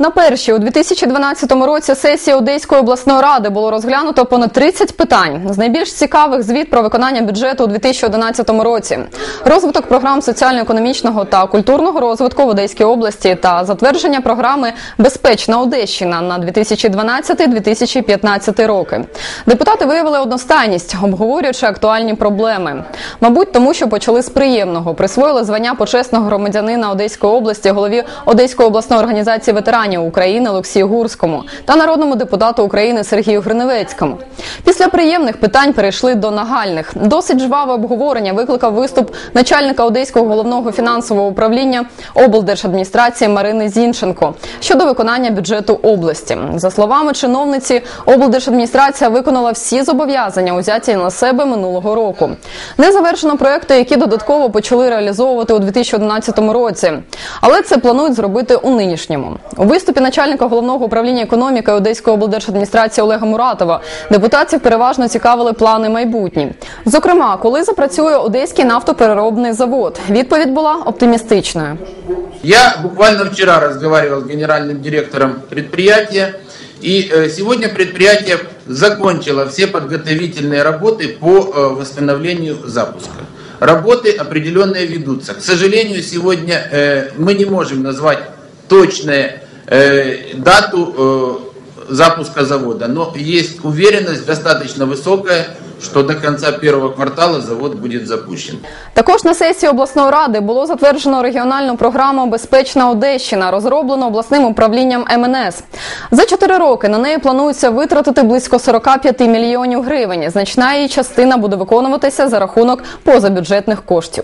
На першій у 2012 році сесії Одеської обласної ради було розглянуто понад 30 питань. З найбільш цікавих звіт про виконання бюджету у 2011 році, розвиток програм соціально-економічного та культурного розвитку в Одеській області та затвердження програми Безпечна Одещина на 2012-2015 роки. Депутати виявили одностайність, обговорюючи актуальні проблеми. Мабуть, тому що почали з приємного, присвоїли звання почесного громадянина Одеської області голові Одеської обласної організації ветеранів України Олексію Гурському та народному депутату України Сергію Гриневецькому. Після приємних питань перейшли до нагальних. Досить жваве обговорення викликав виступ начальника Одеського головного фінансового управління облдержадміністрації Марини Зінченко щодо виконання бюджету області. За словами чиновниці, облдержадміністрація виконала всі зобов'язання, узяті на себе минулого року. Не завершено проекти, які додатково почали реалізовувати у 2011 році, але це планують зробити у нинішньому У виступі начальника головного управління економіки Одеської облдержадміністрації Олега Муратова депутатів переважно цікавили плани майбутні. Зокрема, коли запрацює Одеський нафтопереробний завод, відповідь була оптимістичною. Я буквально вчера разговаривал с генеральным директором предприятия, и э, сегодня предприятие закончило все подготовительные работы по э, восстановлению запуска. Работы определенные ведутся. К сожалению, сегодня э, мы не можем назвать точную э, дату э, запуска завода, но есть уверенность достаточно высокая, что до конца первого квартала завод будет запущен. Також на сесії обласної ради було затверджено регіональну програму Безпечна Одещина, розроблену обласним управлінням МНС. За чотири роки на неї планується витратити близько 45 мільйонів гривень. Значна її частина буде виконуватися за рахунок позабюджетних коштів.